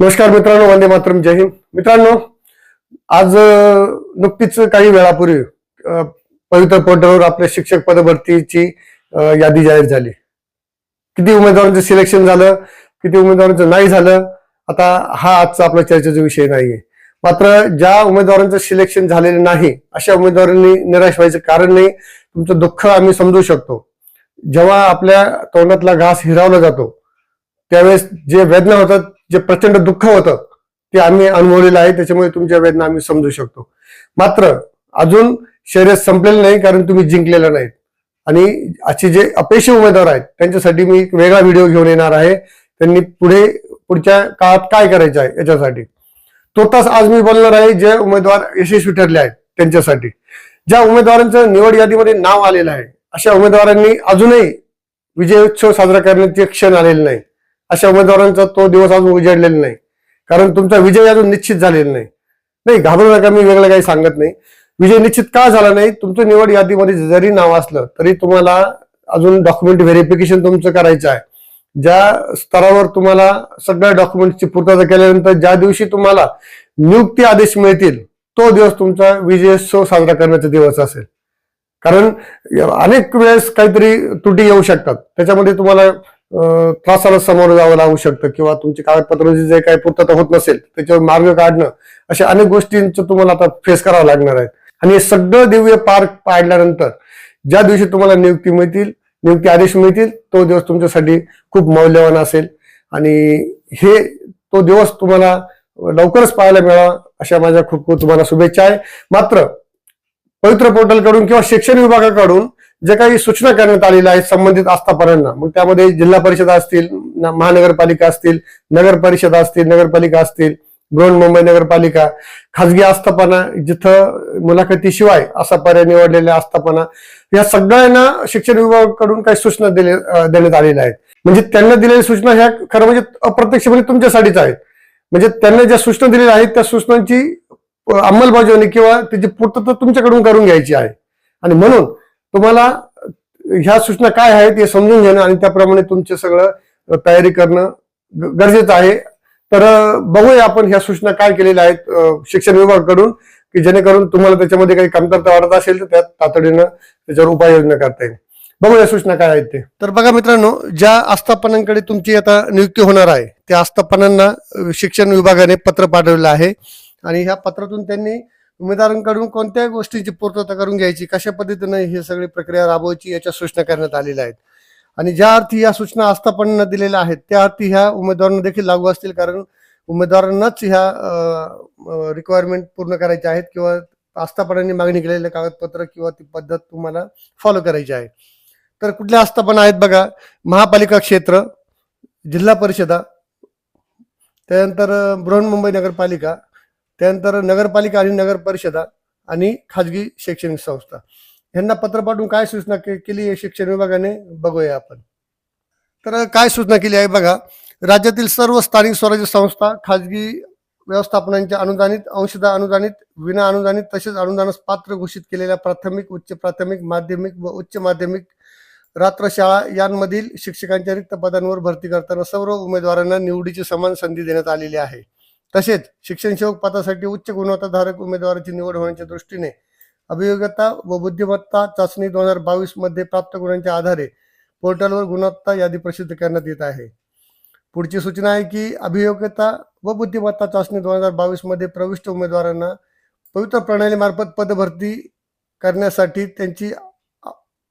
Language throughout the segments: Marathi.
नमस्कार मित्रांनो वंदे मातरम जय हिंद. मित्रांनो आज नुकतीच काही वेळापूर्वी पवित्र पोर्टलवर आपल्या शिक्षक पदभरतीची यादी जाहीर झाली. किती उमेदवारांचं सिलेक्शन झालं किती उमेदवारांचं नाही झालं आता हा आजचा आपला चर्चेचा विषय नाहीये. मात्र ज्या उमेदवारांचं सिलेक्शन झालेलं नाही अशा उमेदवारांनी निराश व्हायचं कारण नाही तुमचं दुःख आम्ही समजू शकतो. जेव्हा आपल्या तोंडातला घास हिरावला जातो त्यावेळेस जे वेदना होतात जे प्रचंड दुःख होतं ते आम्ही अनुभवलेलं आहे. त्याच्यामुळे तुमच्या वेदना आम्ही समजू शकतो. मात्र अजून शर्यत संपलेलं नाही कारण तुम्ही जिंकलेलं नाहीत. आणि असे जे अपयशी उमेदवार आहेत त्यांच्यासाठी मी एक वेगळा व्हिडिओ घेऊन येणार आहे. त्यांनी पुढे पुढच्या काळात काय करायचं आहे याच्यासाठी? तो तास आज मी बोलणार आहे जे उमेदवार यशस्वी ठरले आहेत त्यांच्यासाठी. ज्या उमेदवारांचं निवड यादीमध्ये नाव आलेलं आहे अशा उमेदवारांनी अजूनही विजय उत्सव साजरा करण्याचे क्षण आलेले नाही अशा उमेदवारांचा तो दिवस अजून उजाडलेला नाही. कारण तुमचा विजय अजून निश्चित झालेला नाही. नाही घाबरू नका मी? वेगळं काही सांगत नाही. विजय निश्चित का झाला नाही? तुमचं निवड यादीमध्ये जरी नाव असलं तरी तुम्हाला अजून डॉक्युमेंट व्हेरिफिकेशन तुमचं करायचं आहे. ज्या स्तरावर तुम्हाला सगळ्या डॉक्युमेंटची पूर्तता केल्यानंतर ज्या दिवशी तुम्हाला नियुक्ती आदेश मिळतील तो दिवस तुमचा विजयोत्सव साजरा करण्याचा दिवस असेल. कारण अनेक वेळेस काहीतरी त्रुटी येऊ शकतात. त्याच्यामध्ये तुम्हाला त्रासाला समोर जावं लागू शकतं किंवा तुमची कागदपत्रांची जे काही पूर्तता होत नसेल त्याच्यावर मार्ग काढणं अशा अनेक गोष्टींचं तुम्हाला आता फेस करावं लागणार आहे. आणि हे सगळं दिव्य पार पाडल्यानंतर ज्या दिवशी तुम्हाला नियुक्ती मिळतील नियुक्ती आदेश मिळतील तो दिवस तुमच्यासाठी खूप मौल्यवान असेल. आणि हे तो दिवस तुम्हाला लवकरच पाहायला मिळावा अशा माझ्या खूप खूप तुम्हाला शुभेच्छा आहे. मात्र पवित्र पोर्टलकडून किंवा शिक्षण विभागाकडून जे काही सूचना करण्यात आलेल्या आहेत संबंधित आस्थापनांना. मग त्यामध्ये जिल्हा परिषद असतील महानगरपालिका असतील नगर परिषद असतील नगरपालिका असतील बृहन्मुंबई नगरपालिका खाजगी आस्थापना जिथं मुलाखतीशिवाय असा पर्याय निवडलेल्या आस्थापना या सगळ्यांना शिक्षण विभागाकडून काही सूचना दिले देण्यात आलेल्या आहेत. म्हणजे त्यांना दिलेल्या सूचना ह्या खरं म्हणजे अप्रत्यक्षपणे म्हणजे तुमच्यासाठीच आहेत. म्हणजे त्यांना ज्या सूचना दिलेल्या आहेत त्या सूचनांची अंमलबजावणी किंवा त्याची पूर्तता तुमच्याकडून करून घ्यायची आहे. आणि म्हणून तुम्हाला ह्या सूचना काय आहेत हे समजून घेणं आणि त्याप्रमाणे तुमचे सगळं तयारी करणं ग- गरजेचं आहे. तर बघूया आपण ह्या सूचना काय केलेल्या आहेत शिक्षण विभागाकडून की जेणेकरून तुम्हाला त्याच्यामध्ये काही कमतरता वाटत असेल तर त्यात तातडीनं त्याच्यावर उपाययोजना करता येईल. बघूया सूचना काय आहेत ते. तर बघा मित्रांनो ज्या आस्थापनांकडे तुमची आता नियुक्ती होणार आहे त्या आस्थापनांना शिक्षण विभागाने पत्र पाठवलेलं आहे. आणि ह्या पत्रातून त्यांनी उमेदवारांकडून कोणत्या गोष्टींची पूर्तता करून घ्यायची कशा पद्धतीनं हे सगळी प्रक्रिया राबवायची याच्या सूचना करण्यात आलेल्या आहेत. आणि ज्या अर्थी या सूचना आस्थापनांना दिलेल्या आहेत त्या अर्थी ह्या उमेदवारांना देखील लागू असतील कारण उमेदवारांनाच ह्या रिक्वायरमेंट पूर्ण करायच्या आहेत किंवा आस्थापनांनी मागणी केलेले कागदपत्र किंवा ती पद्धत तुम्हाला फॉलो करायची आहे. तर कुठल्या आस्थापना आहेत बघा महापालिका क्षेत्र जिल्हा परिषदा त्यानंतर बृहन्मुंबई नगरपालिका त्यानंतर नगरपालिका आणि नगर परिषदा आणि खाजगी शैक्षणिक संस्था. यांना पत्र पाठवून काय सूचना केली आहे शिक्षण विभागाने? बघूया आपण. तर काय सूचना केली आहे बघा राज्यातील सर्व स्थानिक स्वराज्य संस्था खाजगी व्यवस्थापनांच्या अनुदानित अंशदा अनुदानित विना अनुदानित तसेच अनुदानास पात्र घोषित केलेल्या प्राथमिक उच्च प्राथमिक माध्यमिक व उच्च माध्यमिक रात्रशाळा यांमधील शिक्षकांच्या रिक्त पदांवर भरती करताना सर्व उमेदवारांना निवडीची समान संधी देण्यात आलेली आहे. तसेच शिक्षण सेवक पदासाठी उच्च गुणवत्ताधारक उमेदवाराची निवड होण्याच्या दृष्टीने अभियोग्यता व बुद्धिमत्ता चाचणी दोन हजार बावीसमध्ये प्राप्त गुणांच्या आधारे पोर्टलवर गुणवत्ता यादी प्रसिद्ध करण्यात येत आहे. पुढची सूचना आहे की अभियोग्यता व बुद्धिमत्ता चाचणी दोन हजार बावीसमध्ये प्रविष्ट उमेदवारांना पवित्र प्रणालीमार्फत पदभरती करण्यासाठी त्यांची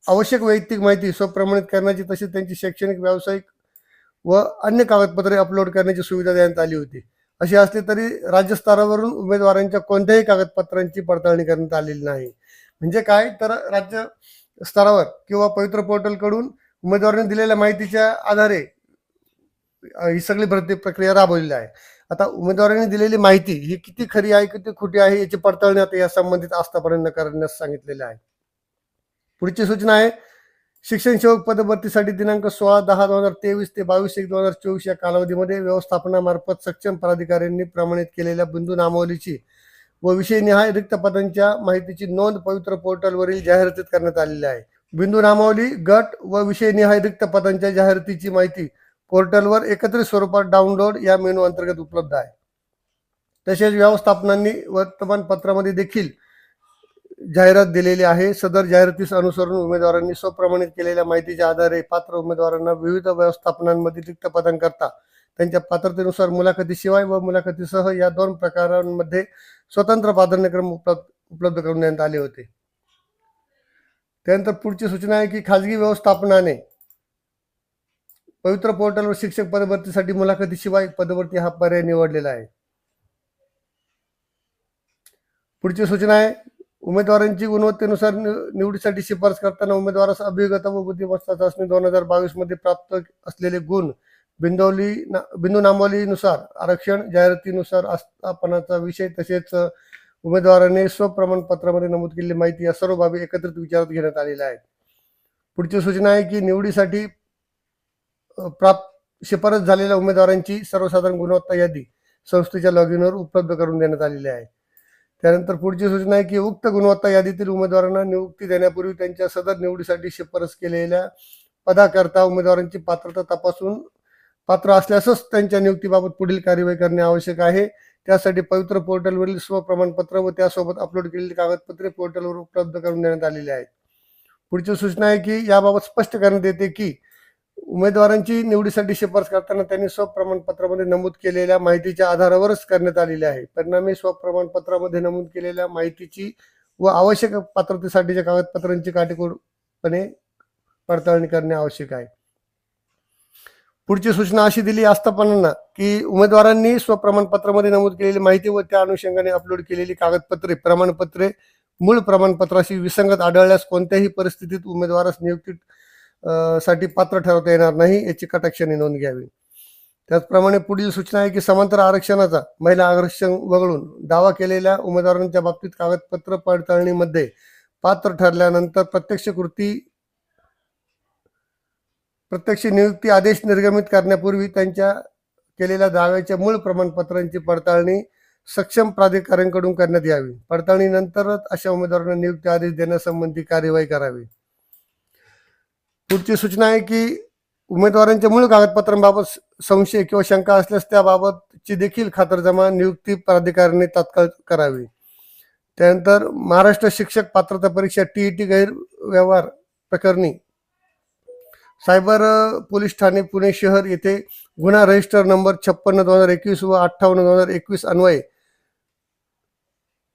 आवश्यक वैयक्तिक माहिती स्वप्रमाणित करण्याची तसेच त्यांची शैक्षणिक व्यावसायिक व अन्य कागदपत्रे अपलोड करण्याची सुविधा देण्यात आली होती. अशी असली तरी राज्यस्तरावरून उमेदवारांच्या कोणत्याही कागदपत्रांची पडताळणी करण्यात आलेली नाही. म्हणजे काय? तर राज्य स्तरावर किंवा पवित्र पोर्टलकडून उमेदवारांनी दिलेल्या माहितीच्या आधारे ही सगळी भरती प्रक्रिया राबवलेली आहे. आता उमेदवारांनी दिलेली माहिती ही किती खरी आहे किती खोटी आहे याची पडताळणी आता या संबंधित आस्थापर्यंत करण्यास सांगितलेले आहे. पुढची सूचना आहे शिक्षण सेवक पदभरतीसाठी दिनांक सोळा दहा दोन हजार तेवीस ते बावीस एक दोन हजार चोवीस या कालावधीमध्ये व्यवस्थापनामार्फत सक्षम प्राधिकाऱ्यांनी प्रमाणित केलेल्या बिंदू नामावलीची व विषयनिहाय रिक्त पदांच्या माहितीची नोंद पवित्र पोर्टलवरील जाहिरातीत करण्यात आलेली आहे. बिंदू नामावली गट व विषयनिहाय रिक्त पदांच्या जाहिरातीची माहिती पोर्टलवर एकत्रित स्वरूपात डाउनलोड या मेनू अंतर्गत उपलब्ध आहे. तसेच व्यवस्थापनांनी वर्तमानपत्रामध्ये देखील जाहिरात दिलेली आहे. सदर जाहिरातीस अनुसरून उमेदवारांनी स्वप्रमाणित केलेल्या माहितीच्या आधारे पात्र उमेदवारांना विविध व्यवस्थापनांमध्ये रिक्त पदांकरता त्यांच्या पात्रतेनुसार मुलाखतीशिवाय व मुलाखतीसह या दोन प्रकारांमध्ये स्वतंत्र प्राधान्यक्रम उपलब्ध उपलब्ध करून देण्यात आले होते. त्यानंतर पुढची सूचना आहे की खाजगी व्यवस्थापनाने पवित्र पोर्टलवर शिक्षक पदभरतीसाठी मुलाखतीशिवाय पदभरती हा पर्याय निवडलेला आहे. पुढची सूचना आहे उमेदवारांची गुणवत्तेनुसार निवडीसाठी शिफारस करताना उमेदवारास अभिगता व बुद्धिमत्ता चाचणी दोन हजार बावीसमध्ये प्राप्त असलेले गुण बिंदवली ना- बिंदू नामावलीनुसार आरक्षण जाहिरातीनुसार आस्थापनाचा विषय तसेच उमेदवाराने स्वप्रमाणपत्रामध्ये नमूद केलेली माहिती या सर्व बाबी एकत्रित विचारात घेण्यात आलेल्या आहेत. पुढची सूचना आहे की निवडीसाठी प्राप्त शिफारस झालेल्या उमेदवारांची सर्वसाधारण गुणवत्ता यादी संस्थेच्या लॉगिनवर उपलब्ध करून देण्यात आलेली आहे. त्यानंतर पुढची सूचना आहे की उक्त गुणवत्ता यादीतील उमेदवारांना नियुक्ती देण्यापूर्वी त्यांच्या सदर निवडीसाठी शिफारस केलेल्या पदाकरता उमेदवारांची पात्रता तपासून पात्र असल्यासच त्यांच्या नियुक्तीबाबत पुढील कार्यवाही करणे आवश्यक आहे. त्यासाठी पवित्र पोर्टलवरील स्वप्रमाणपत्र व त्यासोबत अपलोड केलेली कागदपत्रे पोर्टलवर उपलब्ध करून देण्यात आलेली आहेत. पुढची सूचना आहे की याबाबत स्पष्ट करण्यात येते की उमेदवारांची निवडीसाठी शिफारस करताना त्यांनी स्वप्रमाणपत्रामध्ये नमूद केलेल्या माहितीच्या आधारावरच करण्यात आलेले आहे. परिणामी स्वप्रमाणपत्रामध्ये नमूद केलेल्या माहितीची व आवश्यक पात्रतेसाठीच्या कागदपत्रांची काटेकोरपणे पडताळणी करणे आवश्यक आहे. पुढची सूचना अशी दिली आस्थापनांना की उमेदवारांनी स्वप्रमाणपत्रामध्ये नमूद केलेली माहिती व त्या अनुषंगाने अपलोड केलेली कागदपत्रे प्रमाणपत्रे मूळ प्रमाणपत्राशी विसंगत आढळल्यास कोणत्याही परिस्थितीत उमेदवारास नियुक्ती साठी पात्र ठरवता येणार नाही याची कटाक्षाने नोंद घ्यावी. त्याचप्रमाणे पुढील सूचना आहे की समांतर आरक्षणाचा महिला आरक्षण वगळून दावा केलेल्या उमेदवारांच्या बाबतीत कागदपत्र पडताळणीमध्ये पात्र ठरल्यानंतर प्रत्यक्ष कृती प्रत्यक्ष नियुक्ती आदेश निर्गमित करण्यापूर्वी त्यांच्या केलेल्या दाव्याच्या मूळ प्रमाणपत्रांची पडताळणी सक्षम प्राधिकाऱ्यांकडून करण्यात यावी. पडताळणीनंतरच अशा उमेदवारांना नियुक्ती आदेश देण्यासंबंधी कार्यवाही करावी. पुढची सूचना आहे की उमेदवारांच्या मूळ कागदपत्रांबाबत संशय किंवा शंका असल्यास त्याबाबतची देखील खातरजमा नियुक्ती प्राधिकाऱ्याने तात्काळ करावी. त्यानंतर महाराष्ट्र शिक्षक पात्रता परीक्षा टीईटी गैरव्यवहार प्रकरणी सायबर पोलीस ठाणे पुणे शहर येथे गुन्हा रजिस्टर नंबर छप्पन्न दोन हजार एकवीस व अठ्ठावन्न दोन हजार एकवीस अन्वये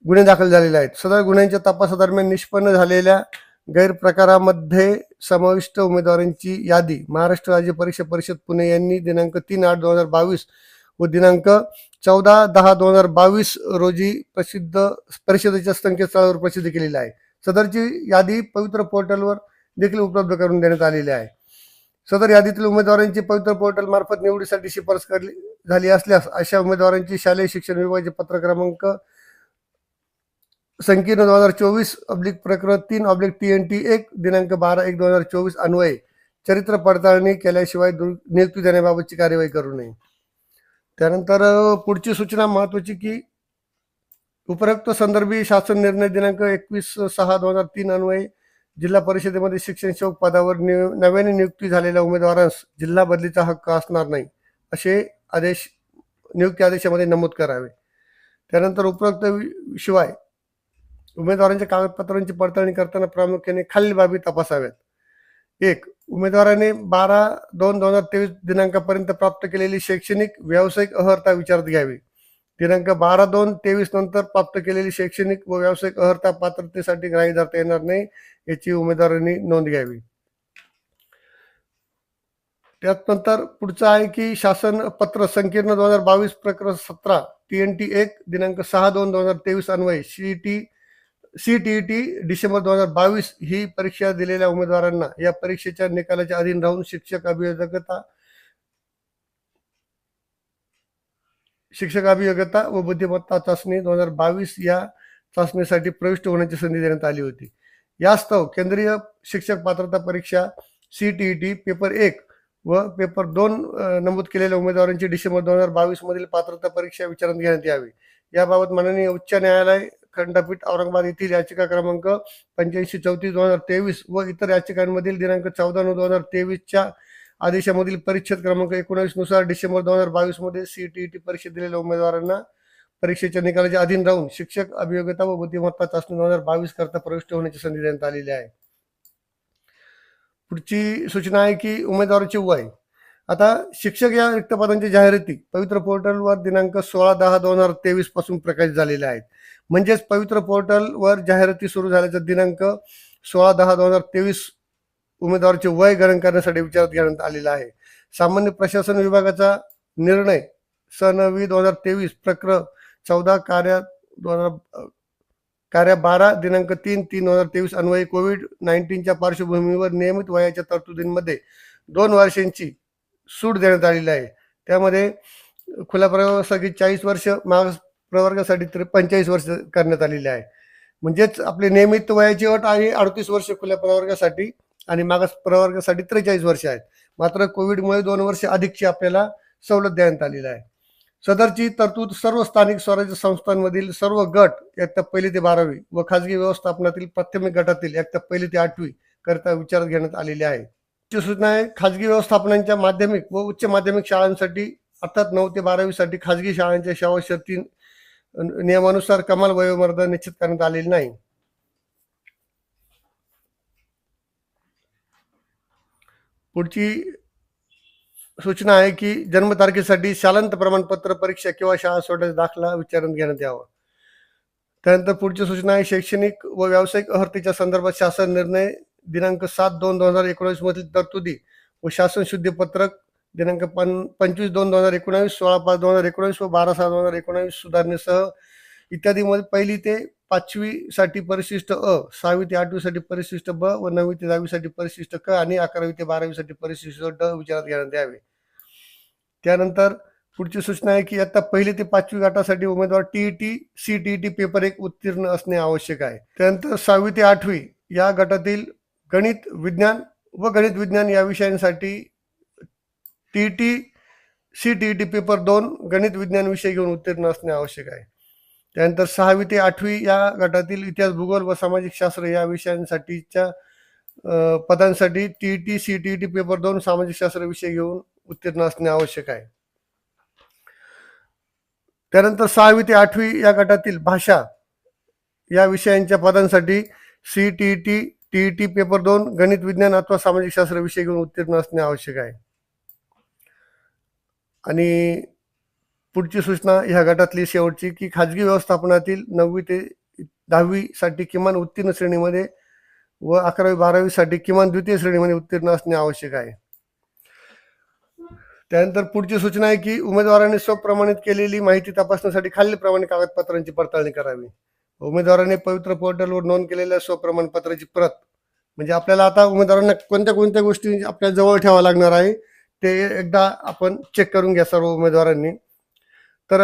गुन्हे दाखल झालेले आहेत. सदर गुन्ह्यांच्या तपासादरम्यान निष्पन्न झालेल्या गैरप्रकारामध्ये समाविष्ट उमेदवारांची यादी. महाराष्ट्र राज्य परीक्षा परिषद पुणे यांनी दिनांक तीन आठ दोन हजार बावीस व दिनांक चौदा दहा दोन हजार बावीस रोजी प्रसिद्ध परिषदेच्या संकेतस्थळावर प्रसिद्ध केलेली आहे. सदरची यादी पवित्र पोर्टलवर देखील उपलब्ध करून देण्यात आलेली आहे. सदर यादीतील उमेदवारांची पवित्र पोर्टल मार्फत निवडीसाठी शिफारस झाली असल्यास अशा उमेदवारांची शालेय शिक्षण विभागाचे पत्र क्रमांक संकीर्ण दोन हजार चोवीस अब्लिक प्रकरण तीन अब्लिक टी एन टी एक दिनांक बारा एक दोन हजार चोवीस अन्वये. चरित्र पडताळणी केल्याशिवाय दुर- नियुक्ती देण्याबाबतची कार्यवाही करू नये. त्यानंतर पुढची सूचना महत्वाची की उपरोक्त संदर्भी शासन निर्णय दिनांक एकवीस सहा दोन हजार तीन अन्वये. जिल्हा परिषदेमध्ये शिक्षण सेवक पदावर निव नव्याने नियुक्ती झालेल्या उमेदवारांस जिल्हा बदलीचा हक्क असणार नाही असे आदेश नियुक्ती आदेशामध्ये नमूद करावे. त्यानंतर उपरोक्त शिवाय उमेदवारांच्या कागदपत्रांची पडताळणी करताना प्रामुख्याने खालील बाबी तपासाव्यात. एक उमेदवाराने बारा दोन दोन हजार तेवीस दिनांकापर्यंत प्राप्त केलेली शैक्षणिक व्यावसायिक अहर्ता विचारात घ्यावी. दिनांक बारा दोन तेवीस नंतर प्राप्त केलेली शैक्षणिक व व्यावसायिक अहर्ता पात्रतेसाठी ग्राह्य धरता येणार नाही याची उमेदवारांनी नोंद घ्यावी. त्यानंतर पुढचं आहे की शासन पत्र संकीर्ण दोन हजार बावीस प्रकरण सतरा टी एन टी एक दिनांक सहा दोन दोन हजार तेवीस Anvay C T CET CTET December दोन हजार बावीस ही परीक्षा दिलेल्या उमेदवारांना या परीक्षेच्या निकालाच्या अधीन राहून शिक्षक अभियोजकता शिक्षक अभियोग्यता व बुद्धिमत्ता चाचणी दोन हजार बावीस या चाचणीसाठी प्रविष्ट होण्याची संधी देण्यात आली होती. यास्तव केंद्रीय शिक्षक पात्रता परीक्षा सीटीईटी पेपर एक व पेपर दोन नमूद केलेल्या उमेदवारांची डिसेंबर दोन हजार बावीस मधील पात्रता परीक्षा विचारात घेण्यात यावी. याबाबत माननीय उच्च न्यायालय खंडपीठ औरंगाबाद येथील याचिका क्रमांक पंच्याऐंशी चौतीस दोन हजार तेवीस व इतर याचिकांमधील दिनांक चौदा नऊ दोन हजार तेवीसच्या आदेशामधील परिच्छेद क्रमांक एकोणावीसनुसार डिसेंबर दोन हजार बावीसमध्ये सीटीईटी परीक्षा दिलेल्या उमेदवारांना परीक्षेच्या निकालाच्या अधीन राहून शिक्षक अभियोग्यता व बुद्धिमत्ता चाचणी दोन हजार बावीस करता प्रविष्ट होण्याची संधी देण्यात आलेली आहे. पुढची सूचना आहे की उमेदवाराची वय. आता शिक्षक या रिक्त पदांची जाहिराती पवित्र पोर्टलवर दिनांक सोळा दहा दोन हजार तेवीसपासून प्रकाशित झालेल्या आहेत. म्हणजेच पवित्र पोर्टलवर जाहिराती सुरू झाल्याचा दिनांक सोळा दहा दोन हजार तेवीस उमेदवाराचे वय गणन करण्यासाठी विचारात घेण्यात आलेला आहे. सामान्य प्रशासन विभागाचा निर्णय सनवी दोन हजार तेवीस प्रक्र चौदा कार्य दोन हजार कार्य बारा दिनांक तीन तीन दोन हजार तेवीस अन्वयी कोविड नाईन्टीनच्या पार्श्वभूमीवर नियमित वयाच्या तरतुदींमध्ये दोन वर्षांची सूट देण्यात आलेली आहे. त्यामध्ये खुल्या प्रवर्गासाठी चाळीस वर्ष मागास प्रवर्गासाठी तर पंचेचाळीस वर्ष करण्यात आलेली आहे. म्हणजेच आपली नियमित वयाची अट आहे अडतीस वर्ष खुल्या प्रवर्गासाठी आणि मागास प्रवर्गासाठी त्रेचाळीस वर्ष आहेत. मात्र कोविडमुळे दोन वर्ष अधिकची आपल्याला सवलत देण्यात आलेली आहे. सदरची तरतूद सर्व स्थानिक स्वराज्य संस्थांमधील सर्व गट एकतर पहिली ते बारावी व खाजगी व्यवस्थापनातील प्राथमिक गटातील एकतर पहिली ते आठवी करता विचारात घेण्यात आलेली आहे. सूचना आहे खाजगी व्यवस्थापनांच्या माध्यमिक व उच्च माध्यमिक शाळांसाठी अर्थात नऊ ते बारावीसाठी खाजगी शाळांच्या शाळा शर्ती नियमानुसार कमाल वयोमर्यादा निश्चित करण्यात आलेली नाही. पुढची सूचना आहे की जन्मतारखेसाठी शालांत प्रमाणपत्र परीक्षा किंवा शाळा सोडण्याचा दाखला विचारात घेण्यात यावा. त्यानंतर पुढची सूचना आहे शैक्षणिक व व्यावसायिक अहर्तीच्या संदर्भात शासन निर्णय दिनांक सात दोन दोन हजार एकोणीस मधील तरतुदी व शासन शुद्धीपत्रक दिनांक पं पंचवीस दोन दोन हजार एकोणावीस सोळा पाच दोन हजार एकोणावीस व बारा सहा दोन हजार एकोणावीस सुधारणेसह इत्यादीमध्ये पहिली ते पाचवीसाठी परिशिष्ट अ सहावी ते आठवीसाठी परिशिष्ट ब व नववी ते दहावीसाठी परिशिष्ट क आणि अकरावी ते बारावीसाठी परिशिष्ट ड विचारात घेण्यात यावे. त्यानंतर पुढची सूचना आहे की आता पहिली ते पाचवी गटासाठी उमेदवार टीईटी टी पेपर एक उत्तीर्ण असणे आवश्यक आहे. त्यानंतर सहावी ते आठवी या गटातील गणित विज्ञान व गणित विज्ञान या विषयांसाठी T T C T T paper दोन गणित विज्ञान विषय घेऊन उत्तीर्ण असणे आवश्यक आहे. त्यानंतर सहावी ते आठवी या गटातील इतिहास भूगोल व सामाजिक शास्त्र या विषयांसाठीच्या पदांसाठी T T C T T paper दोन सामाजिक शास्त्र विषय घेऊन उत्तीर्ण असणे आवश्यक आहे. त्यानंतर सहावी ते आठवी या गटातील भाषा या विषयांच्या पदांसाठी C T T T T paper दोन गणित विज्ञान अथवा सामाजिक शास्त्र विषय घेऊन उत्तीर्ण असणे आवश्यक आहे. आणि पुढची सूचना ह्या गटातली शेवटची की खाजगी व्यवस्थापनातील नववी ते दहावीसाठी किमान उत्तीर्ण श्रेणीमध्ये व अकरावी बारावीसाठी किमान द्वितीय श्रेणीमध्ये उत्तीर्ण असणे आवश्यक आहे. त्यानंतर पुढची सूचना आहे की उमेदवारांनी स्वप्रमाणित केलेली माहिती तपासण्यासाठी खालीलप्रमाणे कागदपत्रांची पडताळणी करावी. उमेदवाराने पवित्र पोर्टलवर नोंद केलेल्या स्वप्रमाणपत्राची प्रत म्हणजे आपल्याला आता उमेदवारांना कोणत्या कोणत्या गोष्टी आपल्या जवळ ठेवाव्या लागणार आहे ते एकदा आपण चेक करून घ्या सर्व उमेदवारांनी. तर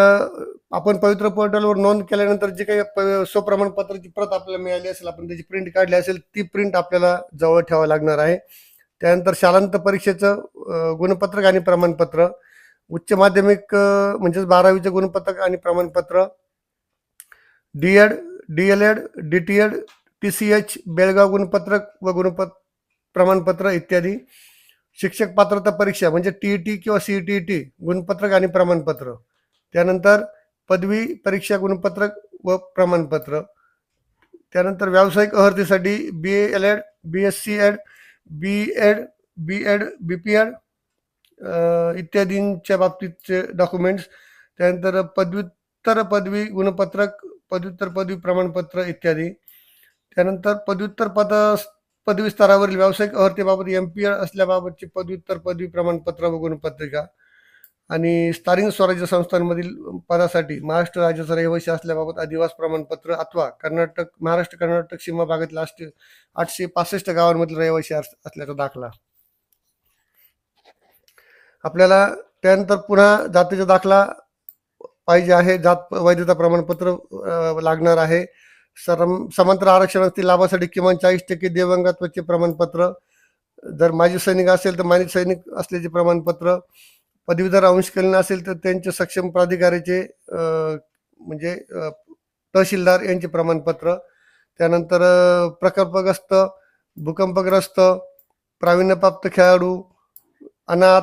आपण पवित्र पोर्टलवर नोंद केल्यानंतर जे काही प- स्वप्रमाणपत्राची प्रत आपल्याला मिळाली असेल आपण त्याची प्रिंट काढली असेल ती प्रिंट आपल्याला जवळ ठेवावं लागणार आहे. त्यानंतर शालांत परीक्षेचं गुणपत्रक आणि प्रमाणपत्र उच्च माध्यमिक म्हणजेच बारावीचं गुणपत्रक आणि प्रमाणपत्र D Ed D L Ed D T Ed T C H Belgaum गुणपत्रक व गुणपत प्रमाणपत्र इत्यादी. शिक्षक पात्रता परीक्षा म्हणजे टी ई टी किंवा सी टी टी गुणपत्रक आणि प्रमाणपत्र. त्यानंतर पदवी परीक्षा गुणपत्रक व प्रमाणपत्र. त्यानंतर व्यावसायिक अहर्तीसाठी B L Ed B S C Ed B Ed B Ed B P Ed इत्यादींच्या बाबतीतचे डॉक्युमेंट्स त्यानंतर पदव्युत्तर पदवी गुणपत्रक पदव्युत्तर पदवी प्रमाणपत्र इत्यादी. त्यानंतर पदव्युत्तर पद पदवी स्तरावरील व्यावसायिक अर्हतेबाबत एम पी एड असल्याबाबतची पदव्युत्तर पदवी प्रमाणपत्र व गुणपत्रिका आणि स्थानिक स्वराज्य संस्थांमधील पदासाठी महाराष्ट्र राज्याचा रहिवासी असल्याबाबत अधिवास प्रमाणपत्र अथवा कर्नाटक महाराष्ट्र कर्नाटक सीमा भागातील आठशे आठशे पासष्ट गावांमधील रहिवासी अस- असल्याचा दाखला. आपल्याला त्यानंतर पुन्हा जातीचा दाखला पाहिजे आहे. जात वैधता प्रमाणपत्र लागणार आहे. सरम समांतर आरक्षण असतील लाभासाठी किमान चाळीस टक्के दिव्यांगत्वाचे प्रमाणपत्र. जर माजी सैनिक असेल तर माजी सैनिक असल्याचे प्रमाणपत्र. पदवीधर अंशकालीन असेल तर त्यांचे सक्षम प्राधिकाऱ्याचे म्हणजे तहसीलदार यांचे प्रमाणपत्र. त्यानंतर प्रकल्पग्रस्त भूकंपग्रस्त प्रावीण्यप्राप्त खेळाडू अनाथ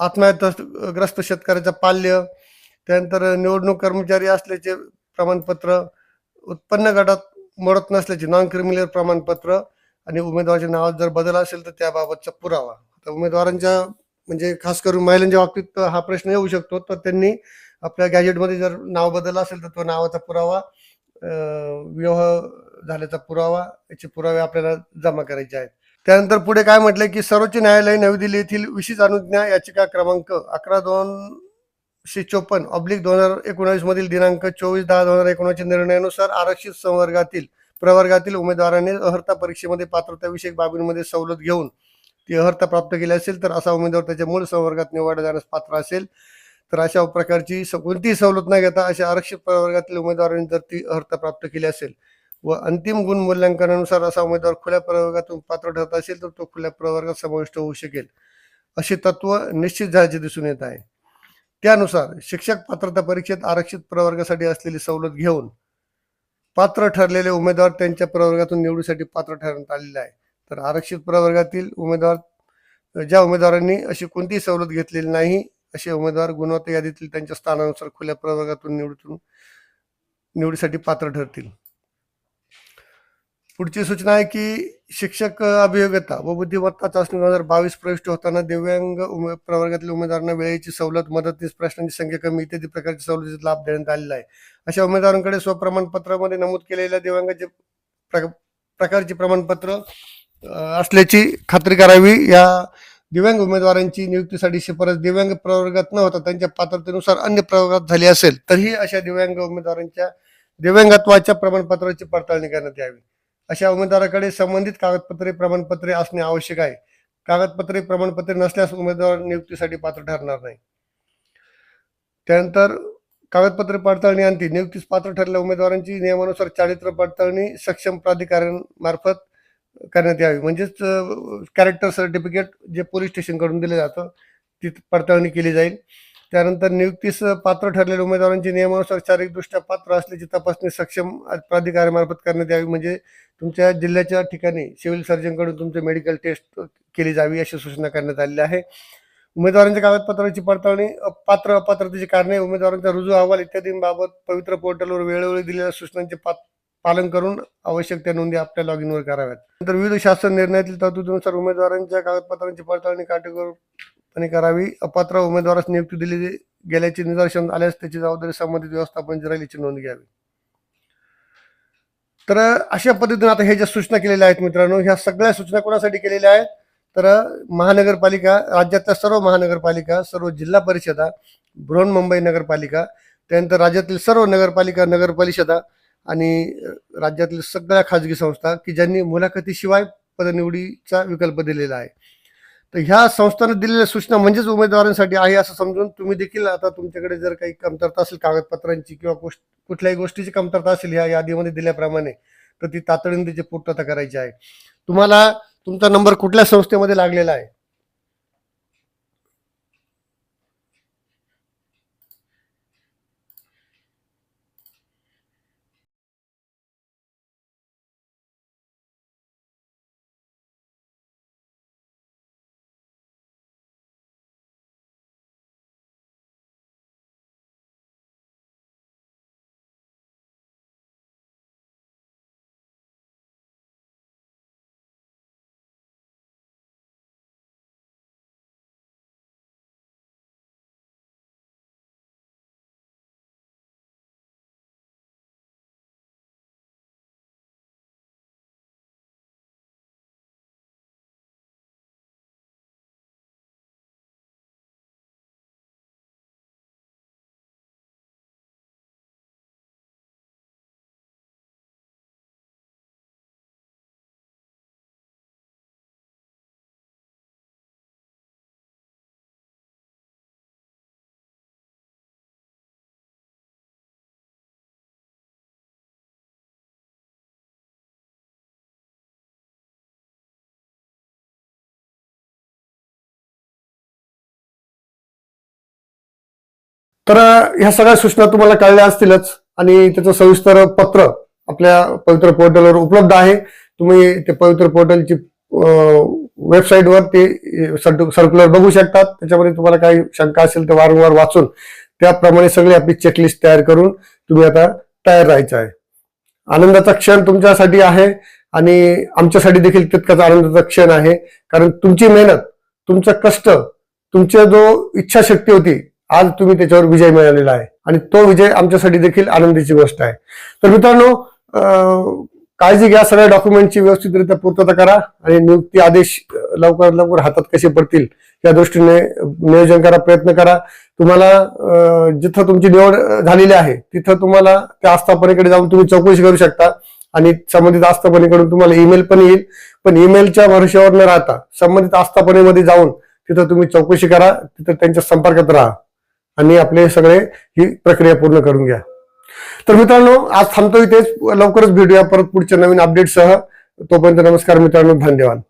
आत्महत्याग्रस्त शेतकऱ्याचं पाल्य. त्यानंतर निवडणूक कर्मचारी असल्याचे प्रमाणपत्र. उत्पन्न गटात मोडत नसल्याचे नॉन क्रिमिनल प्रमाणपत्र आणि उमेदवाराच्या नावात जर बदल असेल तर त्याबाबतचा पुरावा. तर उमेदवारांच्या म्हणजे खास करून महिलांच्या बाबतीत हा प्रश्न येऊ शकतो. तर त्यांनी आपल्या गॅजेटमध्ये जर नाव बदल असेल तर तो नावाचा पुरावा विवाह झाल्याचा पुरावा याचे पुरावे आपल्याला जमा करायचे आहेत. त्यानंतर पुढे काय म्हटलंय की सर्वोच्च न्यायालय नवी दिल्ली येथील विशेष अनुज्ञा याचिका क्रमांक अकरा दोन शी चोपन्न ऑब्लिक दोन हजार एकोणावीस मधील दिनांक चोवीस दहा दोन हजार एकोणावीसच्या निर्णयानुसार आरक्षित संवर्गातील प्रवर्गातील उमेदवाराने अर्हता परीक्षेमध्ये पात्रताविषयक बाबींमध्ये सवलत घेऊन ती अर्हता प्राप्त केली असेल तर असा उमेदवार त्याच्या मूळ संवर्गात निवडला जाण्यास पात्र असेल. तर अशा प्रकारची स- कोणतीही सवलत न घेता अशा आरक्षित प्रवर्गातील उमेदवारांनी जर ती अर्हता प्राप्त केली असेल व अंतिम गुण मूल्यांकनानुसार असा उमेदवार खुल्या प्रवर्गातून पात्र ठरत असेल तर तो खुल्या प्रवर्गात समाविष्ट होऊ शकेल. असे तत्व निश्चित झाल्याचे दिसून येत आहे. त्यानुसार शिक्षक पात्रता परीक्षेत आरक्षित प्रवर्गासाठी असलेली सवलत घेऊन पात्र ठरलेले उमेदवार त्यांच्या प्रवर्गातून निवडीसाठी पात्र ठरवण्यात आलेले आहे. तर आरक्षित प्रवर्गातील उमेदवार ज्या उमेदवारांनी अशी कोणतीही सवलत घेतलेली नाही असे उमेदवार गुणवत्ता यादीतील त्यांच्या स्थानानुसार खुल्या प्रवर्गातून निवडीतून निवडीसाठी पात्र ठरतील. पुढची सूचना आहे की शिक्षक अभियोग्यता व बुद्धिमत्ता चाचणी दोन हजार बावीस प्रविष्ट होताना दिव्यांग उमे प्रवर्गातील उमेदवारांना वेळेची सवलत मदतनीस प्रश्नांची संख्या कमी इत्यादी प्रकारच्या सवलतीचा लाभ देण्यात आलेला आहे. अशा उमेदवारांकडे स्वप्रमाणपत्रामध्ये नमूद केलेल्या दिव्यांगाचे प्र- प्रकारची प्रमाणपत्र असल्याची खात्री करावी. या दिव्यांग उमेदवारांची नियुक्तीसाठी शिफारस दिव्यांग प्रवर्गात न होता त्यांच्या पात्रतेनुसार अन्य प्रवर्गात झाली असेल तरीही अशा दिव्यांग उमेदवारांच्या दिव्यांगत्वाच्या प्रमाणपत्राची पडताळणी करण्यात यावी. अशा उमेदवाराकडे संबंधित कागदपत्रे प्रमाणपत्रे असणे आवश्यक आहे. कागदपत्रे प्रमाणपत्रे नसल्यास उमेदवार नियुक्तीसाठी पात्र ठरणार नाही. त्यानंतर कागदपत्रे पडताळणी अंती नियुक्तीस पात्र ठरलेल्या उमेदवारांची नियमानुसार चारित्र पडताळणी सक्षम प्राधिकाऱ्यांमार्फत करण्यात यावी. म्हणजेच कॅरेक्टर सर्टिफिकेट जे पोलीस स्टेशनकडून दिलं जातं ती पडताळणी केली जाईल. त्यानंतर नियुक्तीस पात्र ठरलेल्या उमेदवारांची नियमानुसार शारीरिकदृष्ट्या पात्र असल्याची तपासणी सक्षम प्राधिकाऱ्यामार्फत करण्यात यावी. म्हणजे तुमच्या जिल्ह्याच्या ठिकाणी सिव्हिल सर्जनकडून तुमचे मेडिकल टेस्ट केली जावी अशी सूचना करण्यात आलेली आहे. उमेदवारांच्या कागदपत्राची पडताळणी पात्र अपात्रतेची कारणे उमेदवारांचा रुजू अहवाल इत्यादींबाबत पवित्र पोर्टलवर वेळोवेळी दिलेल्या सूचनांचे पा- पालन करून आवश्यक त्या नोंदी आपल्या लॉग इनवर कराव्यात. नंतर विविध शासन निर्णयातील तरतुदीनुसार उमेदवारांच्या कागदपत्रांची पडताळणी काटेकोरपणे करावी. अपात्र उमेदवारास नियुक्ती दिली गेल्याचे निदर्शन आल्यास त्याची जबाबदारी संबंधित व्यवस्थापन जिरायलीची नोंद घ्यावी. तर अशा पद्धतीने आता हे ज्या सूचना केलेल्या आहेत मित्रांनो ह्या सगळ्या सूचना कोणासाठी केलेल्या आहेत? तर महानगरपालिका राज्यातल्या सर्व महानगरपालिका सर्व जिल्हा परिषदा बृहन्मुंबई नगरपालिका त्यानंतर राज्यातील सर्व नगरपालिका नगर परिषदा आणि राज्यातील सगळ्या खाजगी संस्था की ज्यांनी मुलाखतीशिवाय पदनिवडीचा विकल्प दिलेला आहे. तर ह्या संस्थांना दिलेल्या सूचना म्हणजेच उमेदवारांसाठी आहे असं समजून तुम्ही देखील आता तुमच्याकडे जर काही कमतरता असेल कागदपत्रांची किंवा गोष्ट कुठल्याही गोष्टीची कमतरता असेल ह्या यादीमध्ये दिल्याप्रमाणे तर ती तातडीने त्याची पूर्तता करायची आहे. तुम्हाला तुमचा नंबर कुठल्या संस्थेमध्ये लागलेला आहे? तर ह्या सगळ्या सूचना तुम्हाला कळल्या असतीलच आणि त्याचं सविस्तर पत्र आपल्या पवित्र पोर्टलवर उपलब्ध आहे. तुम्ही ते पवित्र पोर्टलची वेबसाईटवर ते सर्क्युलर बघू शकतात. त्याच्यामध्ये तुम्हाला काही शंका असेल तर वारंवार वाचून त्याप्रमाणे सगळी आपली चेकलिस्ट तयार करून तुम्ही आता तयार राहायचं आहे. आनंदाचा क्षण तुमच्यासाठी आहे आणि आमच्यासाठी देखील तितकाच आनंदाचा क्षण आहे. कारण तुमची मेहनत तुमचं कष्ट तुमची जो इच्छाशक्ती होती आज तुम्ही त्याच्यावर विजय मिळालेला आहे. आणि तो विजय आमच्यासाठी देखील आनंदीची गोष्ट आहे. तर मित्रांनो काळजी घ्या सगळ्या डॉक्युमेंटची व्यवस्थितरित्या पूर्तता करा आणि नियुक्ती आदेश लवकरात लवकर हातात कसे पडतील या दृष्टीने नियोजन करा प्रयत्न करा. तुम्हाला जिथं तुमची निवड झालेली आहे तिथं तुम्हाला त्या आस्थापनेकडे जाऊन तुम्ही चौकशी करू शकता. आणि संबंधित आस्थापनेकडून तुम्हाला ईमेल पण येईल. पण ईमेलच्या भरोश्यावर न राहता संबंधित आस्थापनेमध्ये जाऊन तिथं तुम्ही चौकशी करा तिथं त्यांच्या संपर्कात राहा. आणि आपले सगळे ही प्रक्रिया पूर्ण करून घ्या. तर मित्रांनो आज थांबतो इथेच. लवकरच भेटूया परत पुढच्या नवीन अपडेटसह तोपर्यंत नमस्कार मित्रांनो धन्यवाद.